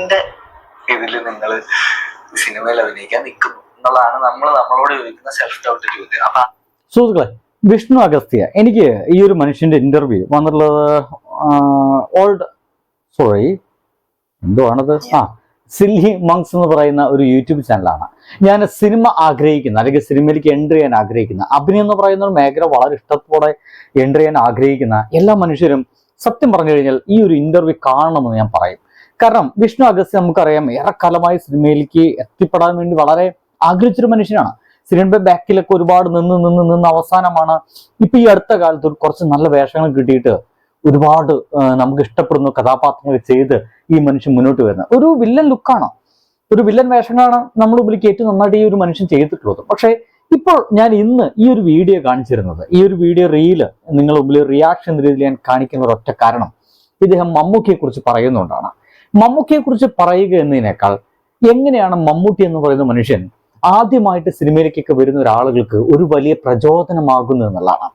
എന്തിന്റെ ഇതിൽ നിങ്ങൾ സിനിമയിൽ അഭിനയിക്കാൻ നിൽക്കുന്നു എന്നുള്ളതാണ് നമ്മൾ നമ്മളോട് ചോദിക്കുന്ന സെൽഫ് ഡൗട്ട് ചോദ്യം. അപ്പൊ സുഹൃത്തുക്കളെ വിഷ്ണു അഗസ്ത്യ എനിക്ക് ഈ ഒരു മനുഷ്യന്റെ ഇന്റർവ്യൂ വന്നിട്ടുള്ളത് ഓൾഡ് സോറി എന്തോ ആണത് ആ സില്ലി മങ്സ് എന്ന് പറയുന്ന ഒരു യൂട്യൂബ് ചാനലാണ് ഞാൻ സിനിമ ആഗ്രഹിക്കുന്ന അല്ലെങ്കിൽ സിനിമയിലേക്ക് എൻട്രി ചെയ്യാൻ ആഗ്രഹിക്കുന്ന അഭിനയം എന്ന് പറയുന്ന ഒരു മേഖല വളരെ ഇഷ്ടത്തോടെ എൻട്രി ചെയ്യാൻ ആഗ്രഹിക്കുന്ന എല്ലാ മനുഷ്യരും സത്യം പറഞ്ഞു കഴിഞ്ഞാൽ ഈ ഒരു ഇന്റർവ്യൂ കാണണമെന്ന് ഞാൻ പറയും. കാരണം വിഷ്ണു അഗസ്ത്യ നമുക്കറിയാം ഏറെക്കാലമായി സിനിമയിലേക്ക് എത്തിപ്പെടാൻ വേണ്ടി വളരെ ആഗ്രഹിച്ചൊരു മനുഷ്യനാണ്. സിനിമയുടെ ബാക്കിലൊക്കെ ഒരുപാട് നിന്ന് നിന്ന് നിന്ന് അവസാനമാണ് ഇപ്പൊ ഈ അടുത്ത കാലത്ത് കുറച്ച് നല്ല വേഷങ്ങൾ കിട്ടിയിട്ട് ഒരുപാട് നമുക്ക് ഇഷ്ടപ്പെടുന്ന കഥാപാത്രങ്ങൾ ചെയ്ത് ഈ മനുഷ്യൻ മുന്നോട്ട് വരുന്നത്. ഒരു വില്ലൻ ലുക്കാണ്. ഒരു വില്ലൻ വേഷങ്ങളാണ് നമ്മൾ മുമ്പിലേക്ക് ഏറ്റവും നന്നായിട്ട് ഈ ഒരു മനുഷ്യൻ ചെയ്തിട്ടുള്ളത്. പക്ഷേ ഇപ്പോൾ ഞാൻ ഇന്ന് ഈ ഒരു വീഡിയോ കാണിച്ചിരുന്നത് ഈ ഒരു വീഡിയോ റീൽ നിങ്ങൾ മുമ്പിൽ റിയാക്ഷൻ രീതിയിൽ ഞാൻ കാണിക്കുന്ന ഒരൊറ്റ കാരണം ഇദ്ദേഹം മമ്മൂക്കിയെ കുറിച്ച് പറയുന്നുകൊണ്ടാണ് മമ്മൂക്കിയെ കുറിച്ച് പറയുക എന്നതിനേക്കാൾ എങ്ങനെയാണ് മമ്മൂട്ടി എന്ന് പറയുന്ന മനുഷ്യൻ ആദ്യമായിട്ട് സിനിമയിലേക്കൊക്കെ വരുന്ന ഒരാളുകൾക്ക് ഒരു വലിയ പ്രചോദനമാകുന്നു എന്നുള്ളതാണ്.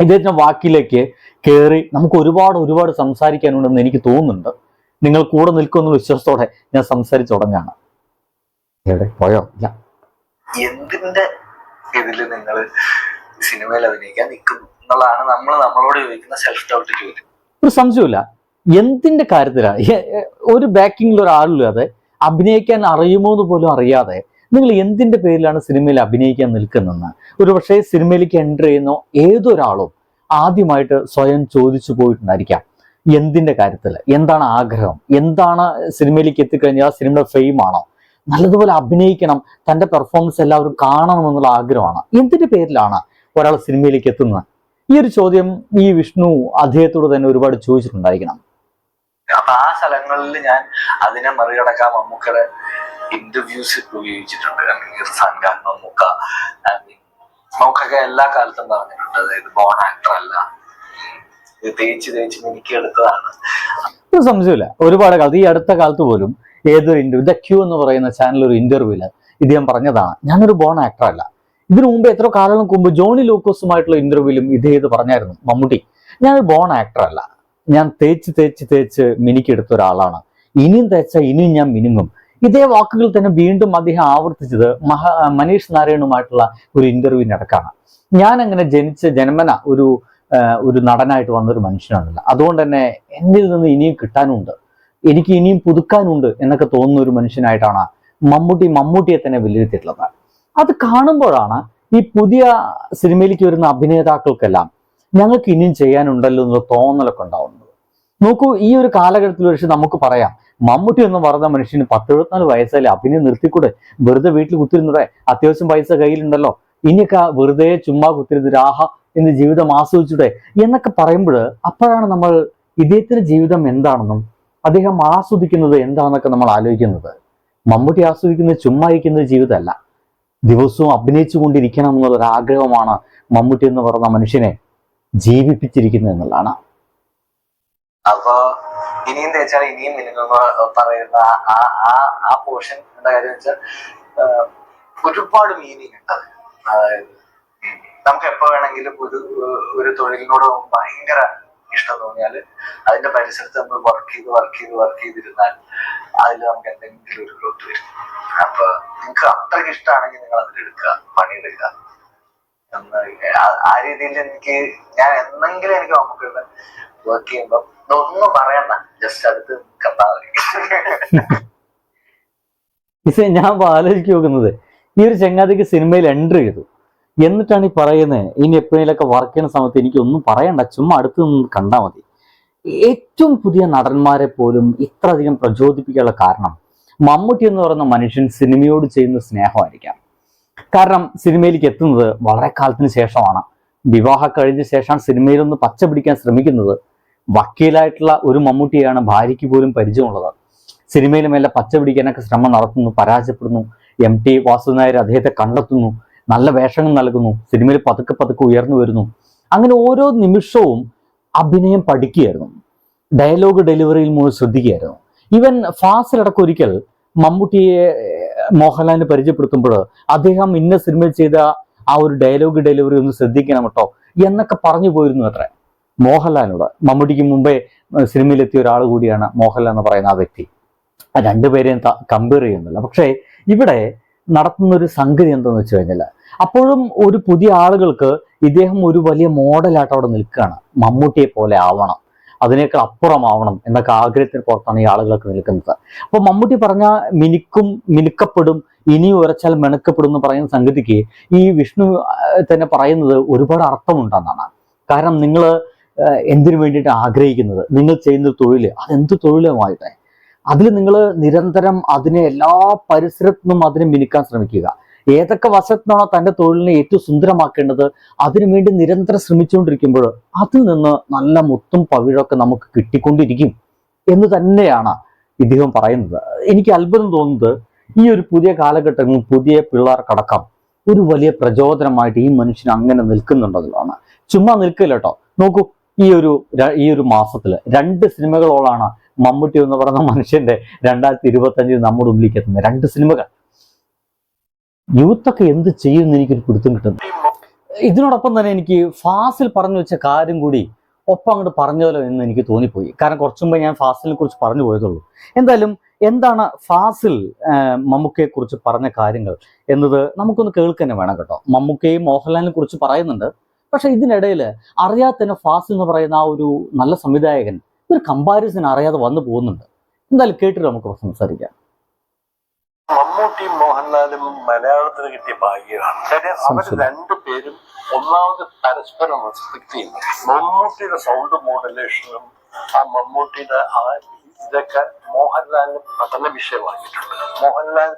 ഇദ്ദേഹത്തിന്റെ വാക്കിലേക്ക് കയറി നമുക്ക് ഒരുപാട് ഒരുപാട് സംസാരിക്കാനുണ്ടെന്ന് എനിക്ക് തോന്നുന്നുണ്ട്. നിങ്ങൾ കൂടെ നിൽക്കുമെന്ന വിശ്വാസത്തോടെ ഞാൻ സംസാരിച്ചു തുടങ്ങാണ്. എവിടെ? പോയോ? ഇല്ല. എന്തിന്റെ ഇതിൽ നിങ്ങൾ സിനിമയിൽ അഭിനയിക്കാൻ നിൽക്കുന്നു എന്നുള്ളതാണ് നമ്മൾ നമ്മളോട് ചോദിക്കുന്ന സെൽഫ് ഡൗട്ട് ചോദ്യം. ഒരു സംശയമില്ല എന്തിന്റെ കാര്യത്തിലാണ് ഒരു ബാക്കിങ്ങിൽ ഒരാളില്ലാതെ അഭിനയിക്കാൻ അറിയുമോ എന്ന് പോലും അറിയാതെ നിങ്ങൾ എന്തിന്റെ പേരിലാണ് സിനിമയിൽ അഭിനയിക്കാൻ നിൽക്കുന്നതെന്ന്? ഒരു പക്ഷേ സിനിമയിലേക്ക് എന്റർ ചെയ്യുന്ന ഏതൊരാളും ആദ്യമായിട്ട് സ്വയം ചോദിച്ചു പോയിട്ടുണ്ടായിരിക്കാം. എന്തിന്റെ കാര്യത്തിൽ? എന്താണ് ആഗ്രഹം? എന്താണ് സിനിമയിലേക്ക് എത്തിക്കഴിഞ്ഞാൽ സിനിമയുടെ ഫെയിം ആണോ? നല്ലതുപോലെ അഭിനയിക്കണം തന്റെ പെർഫോമൻസ് എല്ലാവരും കാണണം എന്നുള്ള ആഗ്രഹമാണ്. എന്തിന്റെ പേരിലാണ് ഒരാൾ സിനിമയിലേക്ക് എത്തുന്നത്? ഈ ഒരു ചോദ്യം ഈ വിഷ്ണു അദ്ദേഹത്തോട് തന്നെ ഒരുപാട് ചോദിച്ചിട്ടുണ്ടായിരിക്കണം. അപ്പൊ ആ സ്ഥലങ്ങളിൽ ഞാൻ അതിനെ മറികടക്കാൻ മമ്മൂക്കയുടെ ഇന്റർവ്യൂസ് ഉപയോഗിച്ചിട്ടുണ്ട്. ഇർഫാൻ ഖാൻ മമ്മൂക്ക മമ്മൂക്കൊക്കെ എല്ലാ കാലത്തും പറഞ്ഞിട്ടുണ്ട്. അതായത് ബോൺ ആക്ടർ അല്ല. ഇത് തേച്ച് തേച്ച് മിനിക്ക് എടുത്തതാണ്. സംശയമില്ല ഒരുപാട് കാലത്ത് ഈ അടുത്ത കാലത്ത് പോലും ഏതൊരു ഇന്റർവ്യൂ ദ ക്യൂ എന്ന് പറയുന്ന ചാനൽ ഒരു ഇന്റർവ്യൂൽ ഇദ്ദേഹം പറഞ്ഞതാണ് ഞാനൊരു ബോൺ ആക്ടർ അല്ല. ഇതിനു മുമ്പ് എത്ര കാലങ്ങൾക്ക് മുമ്പ് ജോണി ലൂക്കോസുമായിട്ടുള്ള ഇന്റർവ്യൂവിലും ഇദ്ദേഹം ഇത് പറഞ്ഞായിരുന്നു. മമ്മൂട്ടി ഞാനൊരു ബോൺ ആക്ടർ അല്ല. ഞാൻ തേച്ച് തേച്ച് തേച്ച് മിനുക്കിയെടുത്ത ഒരാളാണ്. ഇനിയും തേച്ച ഇനിയും ഞാൻ മിനുങ്ങും. ഇതേ വാക്കുകൾ തന്നെ വീണ്ടും അദ്ദേഹം ആവർത്തിച്ചത് മഹാ മനീഷ് നാരായണുമായിട്ടുള്ള ഒരു ഇന്റർവ്യൂവിനടക്കാണ് ഞാൻ അങ്ങനെ ജനിച്ച ജന്മന ഒരു ഒരു നടനായിട്ട് വന്ന ഒരു മനുഷ്യനാണല്ല. അതുകൊണ്ട് തന്നെ എന്നിൽ നിന്ന് ഇനിയും കിട്ടാനുണ്ട്. എനിക്ക് ഇനിയും പുതുക്കാനുണ്ട് എന്നൊക്കെ തോന്നുന്ന ഒരു മനുഷ്യനായിട്ടാണ് മമ്മൂട്ടി മമ്മൂട്ടിയെ തന്നെ വിലയിരുത്തിയിട്ടുള്ളത്. അത് കാണുമ്പോഴാണ് ഈ പുതിയ സിനിമയിലേക്ക് വരുന്ന അഭിനേതാക്കൾക്കെല്ലാം ഞങ്ങൾക്ക് ഇനിയും ചെയ്യാനുണ്ടല്ലോ എന്നുള്ള തോന്നലൊക്കെ ഉണ്ടാവുന്നത്. നോക്കൂ ഈ ഒരു കാലഘട്ടത്തിൽ പക്ഷെ നമുക്ക് പറയാം. മമ്മൂട്ടി എന്ന് പറഞ്ഞ മനുഷ്യന് പത്ത് എഴുപത്തിനാല് വയസ്സായാലും അഭിനയം നിർത്തിക്കൂടെ? വെറുതെ വീട്ടിൽ കുത്തിരുന്നൂടെ? അത്യാവശ്യം പൈസ കയ്യിലുണ്ടല്ലോ. ഇനിയൊക്കെ വെറുതെ ചുമ്മാ കുത്തിരുന്ന് രാഹ എന്ന് ജീവിതം ആസ്വദിച്ചൂടെ? എന്നൊക്കെ പറയുമ്പോൾ അപ്പോഴാണ് നമ്മൾ ഇദ്ദേഹത്തിന്റെ ജീവിതം എന്താണെന്നും അദ്ദേഹം ആസ്വദിക്കുന്നത് എന്താണെന്നൊക്കെ നമ്മൾ ആലോചിക്കുന്നത്. മമ്മൂട്ടി ആസ്വദിക്കുന്നത് ചുമ്മാ ഇരിക്കുന്ന ജീവിതമല്ല. ദിവസവും അഭിനയിച്ചു കൊണ്ടിരിക്കണം എന്നുള്ളൊരാഗ്രഹമാണ് മമ്മൂട്ടി എന്ന് പറഞ്ഞ മനുഷ്യനെ ജീവിപ്പിച്ചിരിക്കുന്നത് എന്നുള്ളതാണ്. അപ്പൊ ഇനിയും തേച്ചാൽ ഇനിയും മിനിമം പറയുന്ന ആ- ആ ആ പോർഷൻ എന്താ കാര്യം വെച്ചാൽ ഒരുപാട് മീനിങ് ഉണ്ട് അത് അതായത് നമുക്ക് എപ്പോ വേണമെങ്കിലും ഒരു ഒരു തൊഴിലിനോട് ഭയങ്കര ഇഷ്ടം തോന്നിയാൽ അതിന്റെ പരിസരത്ത് നമ്മൾ വർക്ക് ചെയ്ത് വർക്ക് ചെയ്ത് വർക്ക് ചെയ്തിരുന്നാൽ അതിൽ നമുക്ക് എന്തെങ്കിലും ഒരു ഗ്രോത്ത് വരും. അപ്പൊ നിങ്ങൾക്ക് അത്രയ്ക്ക് ഇഷ്ടമാണെങ്കിൽ നിങ്ങൾ അതിലെടുക്കുക പണിയെടുക്കുക. ആ- രീതിയിൽ എനിക്ക് ഞാൻ എന്നെങ്കിലും എനിക്ക് നമുക്ക് വർക്ക് ചെയ്യുമ്പോ ഇതൊന്നും പറയണ്ട. ജസ്റ്റ് അടുത്ത് കണ്ടാ മതി. ഇത് ഞാൻ ആലോചിക്കു നോക്കുന്നത് ഈ ഒരു ചങ്ങാതിക്ക് സിനിമയിൽ എൻട്രി ചെയ്തു എന്നിട്ടാണ് ഈ പറയുന്നത് ഇനി എപ്പോഴെങ്കിലൊക്കെ വർക്ക് ചെയ്യുന്ന സമയത്ത് എനിക്ക് ഒന്നും പറയണ്ട ചുമ്മാ അടുത്ത് നിന്ന് കണ്ടാൽ മതി. ഏറ്റവും പുതിയ നടന്മാരെ പോലും ഇത്ര അധികം പ്രചോദിപ്പിക്കാനുള്ള കാരണം മമ്മൂട്ടി എന്ന് പറയുന്ന മനുഷ്യൻ സിനിമയോട് ചെയ്യുന്ന സ്നേഹമായിരിക്കാം. കാരണം സിനിമയിലേക്ക് എത്തുന്നത് വളരെ കാലത്തിന് ശേഷമാണ്. വിവാഹം കഴിഞ്ഞ ശേഷമാണ് സിനിമയിലൊന്ന് പച്ച പിടിക്കാൻ ശ്രമിക്കുന്നത്. വക്കീലായിട്ടുള്ള ഒരു മമ്മൂട്ടിയാണ് ഭാര്യയ്ക്ക് പോലും പരിചയമുള്ളത്. സിനിമയിൽ മേലെ പച്ച പിടിക്കാനൊക്കെ ശ്രമം നടത്തുന്നു പരാജയപ്പെടുന്നു. എം ടി വാസുനായർ നായർ അദ്ദേഹത്തെ കണ്ടെത്തുന്നു നല്ല വേഷങ്ങൾ നൽകുന്നു സിനിമയിൽ പതുക്കെ പതുക്കെ ഉയർന്നു വരുന്നു. അങ്ങനെ ഓരോ നിമിഷവും അഭിനയം പഠിക്കുകയായിരുന്നു. ഡയലോഗ് ഡെലിവറിയിൽ മുഴുവൻ ശ്രദ്ധിക്കുകയായിരുന്നു. ഈവൻ ഫാസിലടക്കം ഒരിക്കൽ മമ്മൂട്ടിയെ മോഹൻലാലിന് പരിചയപ്പെടുത്തുമ്പോൾ അദ്ദേഹം ഇന്ന സിനിമയിൽ ചെയ്ത ആ ഒരു ഡയലോഗ് ഡെലിവറി ഒന്ന് ശ്രദ്ധിക്കണം കേട്ടോ എന്നൊക്കെ പറഞ്ഞു പോയിരുന്നു അത്ര. മോഹൻലാലിനോട്. മമ്മൂട്ടിക്ക് മുമ്പേ സിനിമയിലെത്തിയ ഒരാൾ കൂടിയാണ് മോഹൻലാൽ എന്ന് പറയുന്ന ആ വ്യക്തി. ആ രണ്ടുപേരെയും കമ്പയർ ചെയ്യുന്നില്ല. പക്ഷേ ഇവിടെ നടത്തുന്ന ഒരു സംഗതി എന്താണെന്ന് വെച്ച് കഴിഞ്ഞാൽ അപ്പോഴും ഒരു പുതിയ ആളുകൾക്ക് ഇദ്ദേഹം ഒരു വലിയ മോഡലായിട്ട് അവിടെ നിൽക്കുകയാണ്. മമ്മൂട്ടിയെ പോലെ ആവണം. അതിനേക്കാൾ അപ്പുറമാവണം എന്നൊക്കെ ആഗ്രഹത്തിന് പുറത്താണ് ഈ ആളുകളൊക്കെ നിൽക്കുന്നത്. അപ്പോൾ മമ്മൂട്ടി പറഞ്ഞ മിനുക്കും മിനുക്കപ്പെടും ഇനി ഉരച്ചാൽ മെണുക്കപ്പെടും എന്ന് പറയുന്ന സംഗതിക്ക് ഈ വിഷ്ണു തന്നെ പറയുന്നത് ഒരുപാട് അർത്ഥമുണ്ടെന്നാണ്. കാരണം നിങ്ങൾ എന്തിനു വേണ്ടിയിട്ട് ആഗ്രഹിക്കുന്നത്? നിങ്ങൾ ചെയ്യുന്ന തൊഴിൽ അതെന്ത് തൊഴിലുമായിട്ടെ? അതിൽ നിങ്ങൾ നിരന്തരം അതിനെ എല്ലാ പരിസരത്തുനിന്നും അതിനെ മിനുക്കാൻ ശ്രമിക്കുക. ഏതൊക്കെ വശത്തുനിന്നാണോ തന്റെ തൊഴിലിനെ ഏറ്റവും സുന്ദരമാക്കേണ്ടത് അതിനുവേണ്ടി നിരന്തരം ശ്രമിച്ചുകൊണ്ടിരിക്കുമ്പോൾ അതിൽ നിന്ന് നല്ല മുത്തും പവിഴമൊക്കെ നമുക്ക് കിട്ടിക്കൊണ്ടിരിക്കും എന്ന് തന്നെയാണ് ഇദ്ദേഹം പറയുന്നത്. എനിക്ക് അത്ഭുതം തോന്നുന്നത് ഈ ഒരു പുതിയ കാലഘട്ടങ്ങളിൽ പുതിയ പിള്ളേർക്കടക്കം ഒരു വലിയ പ്രചോദനമായിട്ട് ഈ മനുഷ്യൻ അങ്ങനെ നിൽക്കുന്നുണ്ടെന്നുള്ളതാണ്. ചുമ്മാ നിൽക്കില്ല കേട്ടോ നോക്കൂ ഈ ഒരു ഈ ഒരു മാസത്തിൽ രണ്ട് സിനിമകളോളാണ് മമ്മൂട്ടി എന്ന് പറയുന്ന മനുഷ്യന്റെ രണ്ടായിരത്തി ഇരുപത്തി അഞ്ചിൽ നമ്മുടെ ഉള്ളിലേക്ക് എത്തുന്നത്. രണ്ട് സിനിമകൾ. യൂത്തൊക്കെ എന്ത് ചെയ്യുമെന്ന് എനിക്കൊരു പിടുത്തം കിട്ടുന്നു. ഇതിനോടൊപ്പം തന്നെ എനിക്ക് ഫാസിൽ പറഞ്ഞു വെച്ച കാര്യം കൂടി ഒപ്പം അങ്ങോട്ട് പറഞ്ഞല്ലോ എന്ന് എനിക്ക് തോന്നിപ്പോയി. കാരണം കുറച്ചു മുമ്പ് ഞാൻ ഫാസിലിനെ കുറിച്ച് പറഞ്ഞു പോയതുള്ളൂ. എന്തായാലും എന്താണ് ഫാസിൽ മമ്മൂക്കയെ കുറിച്ച് പറഞ്ഞ കാര്യങ്ങൾ എന്നത് നമുക്കൊന്ന് കേൾക്കുക തന്നെ വേണം കേട്ടോ. മമ്മൂക്കയും മോഹൻലാലിനെ കുറിച്ച് പറയുന്നുണ്ട്. പക്ഷെ ഇതിനിടയിൽ അറിയാതെ തന്നെ ഫാസിൽ എന്ന് പറയുന്ന ആ ഒരു നല്ല സംവിധായകൻ ഒരു കമ്പാരിസൺ അറിയാതെ വന്നു പോകുന്നുണ്ട്. എന്തായാലും കേട്ടിട്ട് നമുക്ക് സംസാരിക്കാം. മമ്മൂട്ടിയും മോഹൻലാലും മലയാളത്തിന് കിട്ടിയ ഭാഗ്യമാണ്. കാര്യം അവർ രണ്ടു രണ്ടുപേരും ഒന്നാമത് പരസ്പരം റെസ്പെക്ട് ചെയ്യുന്നു. മമ്മൂട്ടിയുടെ സൗണ്ട് മോഡുലേഷനും ആ മമ്മൂട്ടിയുടെ ആ ഇതൊക്കെ മോഹൻലാലിന് പഠന വിഷയമാക്കിയിട്ടുണ്ട്. മോഹൻലാൽ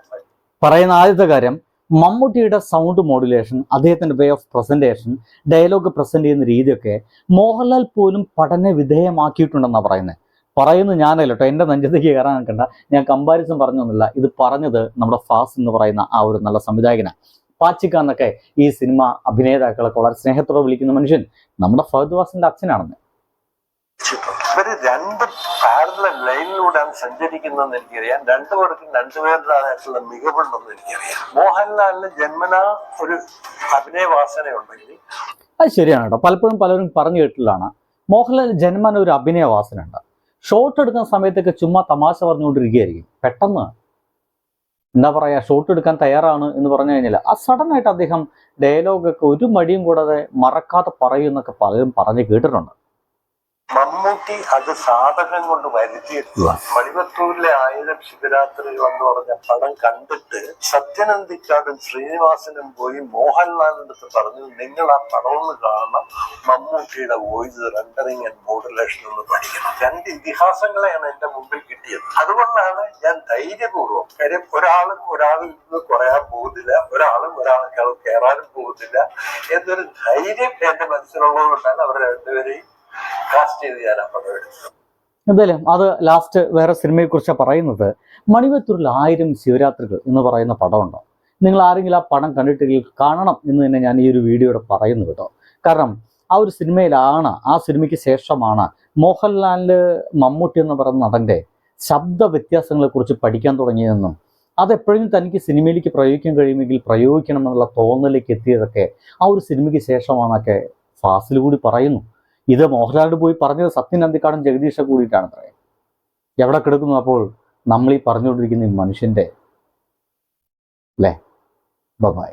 പറയുന്ന ആദ്യത്തെ കാര്യം മമ്മൂട്ടിയുടെ സൗണ്ട് മോഡുലേഷൻ അദ്ദേഹത്തിന്റെ way of presentation dialogue present ചെയ്യുന്ന രീതിയൊക്കെ മോഹൻലാൽ പോലും പഠന വിധേയമാക്കിയിട്ടുണ്ടെന്നാണ് പറയുന്നത് പറയുന്നത് ഞാനല്ല കേട്ടോ എന്റെ നെഞ്ചത്തേക്ക് കയറാൻ നിൽക്കണ്ട. ഞാൻ കമ്പാരിസൺ പറഞ്ഞൊന്നുമില്ല ഇത് പറഞ്ഞത് നമ്മുടെ ഫാസ് എന്ന് പറയുന്ന ആ ഒരു നല്ല സംവിധായകനാണ് പാച്ചിക്ക എന്നൊക്കെ ഈ സിനിമ അഭിനേതാക്കളൊക്കെ വളരെ സ്നേഹത്തോടെ വിളിക്കുന്ന മനുഷ്യൻ നമ്മുടെ ഫഹദ് വാസിന്റെ അച്ഛനാണെന്ന്. ഇവർ രണ്ട് പാരല ലൈനിലൂടെയാണ് സഞ്ചരിക്കുന്നതെന്ന് എനിക്കറിയാം. രണ്ടുപേർക്കും രണ്ടുപേരുടേതായിട്ടുള്ള മികവുണ്ടെന്ന് എനിക്കറിയാം. മോഹൻലാലിന് ജന്മന ഒരു അഭിനയ വാസനയുണ്ടെങ്കിൽ അത് ശരിയാണ് കേട്ടോ. പലപ്പോഴും പലരും പറഞ്ഞു കേട്ടില്ലാണ് മോഹൻലാൽ ജന്മന ഒരു അഭിനയ വാസനയുണ്ട് ഷോട്ട് എടുക്കുന്ന സമയത്തൊക്കെ ചുമ്മാ തമാശ പറഞ്ഞുകൊണ്ടിരിക്കുകയായിരിക്കും. പെട്ടെന്ന് എന്താ പറയാ ഷോട്ട് എടുക്കാൻ തയ്യാറാണ് എന്ന് പറഞ്ഞു കഴിഞ്ഞാൽ ആ സഡൻ ആയിട്ട് അദ്ദേഹം ഡയലോഗൊക്കെ ഒരു മടിയും കൂടാതെ മറക്കാതെ പറയും എന്നൊക്കെ പലരും പറഞ്ഞ് കേട്ടിട്ടുണ്ട്. മമ്മൂട്ടി അത് സാധകം കൊണ്ട് വരുത്തിയെത്തുക മണിപത്തൂരിലെ ആയിരം ശിവരാത്രികൾ എന്ന് പറഞ്ഞ പടം കണ്ടിട്ട് സത്യനന്ദിക്കാടും ശ്രീനിവാസനും പോയി മോഹൻലാലിന്റെ അടുത്ത് പറഞ്ഞു നിങ്ങൾ ആ പടം ഒന്ന് കാണണം. മമ്മൂട്ടിയുടെ വോയിസ് റെൻഡറിങ് ആൻഡ് മോഡുലേഷൻ ഒന്ന് പഠിക്കണം. രണ്ട് ഇതിഹാസങ്ങളെയാണ് എന്റെ മുമ്പിൽ കിട്ടിയത്. അതുകൊണ്ടാണ് ഞാൻ ധൈര്യപൂർവം കാര്യം ഒരാളും ഒരാളിൽ നിന്ന് കുറയാൻ പോകുന്നില്ല ഒരാളും ഒരാളെക്കാളും കയറാനും പോകുന്നില്ല എന്നൊരു ധൈര്യം എന്റെ മനസ്സിലുള്ളത് കൊണ്ടാണ് അവർ രണ്ടുപേരെയും എന്തായാലും അത് ലാസ്റ്റ് വേറെ സിനിമയെ കുറിച്ചാണ് പറയുന്നത്. മണിവത്തൂരിൽ ആയിരം ശിവരാത്രികൾ എന്ന് പറയുന്ന പടമുണ്ടോ? നിങ്ങൾ ആരെങ്കിലും ആ പടം കണ്ടിട്ടില്ലെങ്കിൽ കാണണം എന്ന് തന്നെ ഞാൻ ഈ ഒരു വീഡിയോയുടെ പറയുന്നു കേട്ടോ. കാരണം ആ ഒരു സിനിമയിലാണ് ആ സിനിമയ്ക്ക് ശേഷമാണ് മോഹൻലാലിൽ മമ്മൂട്ടി എന്ന് പറയുന്ന നടന്റെ ശബ്ദ വ്യത്യാസങ്ങളെ കുറിച്ച് പഠിക്കാൻ തുടങ്ങിയതെന്നും അതെപ്പോഴും തനിക്ക് സിനിമയിലേക്ക് പ്രയോഗിക്കാൻ കഴിയുമെങ്കിൽ പ്രയോഗിക്കണം എന്നുള്ള തോന്നലിലേക്ക് എത്തിയതൊക്കെ ആ ഒരു സിനിമയ്ക്ക് ശേഷമാണൊക്കെ ഫാസിൽ കൂടി പറയുന്നു. ഇത് മോഹൻലാലിന് പോയി പറഞ്ഞത് സത്യൻ അന്തിക്കാടും ജഗദീഷ കൂടിയിട്ടാണ് എവിടെ കിടക്കുന്നു അപ്പോൾ നമ്മൾ ഈ പറഞ്ഞുകൊണ്ടിരിക്കുന്ന ഈ മനുഷ്യന്റെ അല്ലേ? ബൈ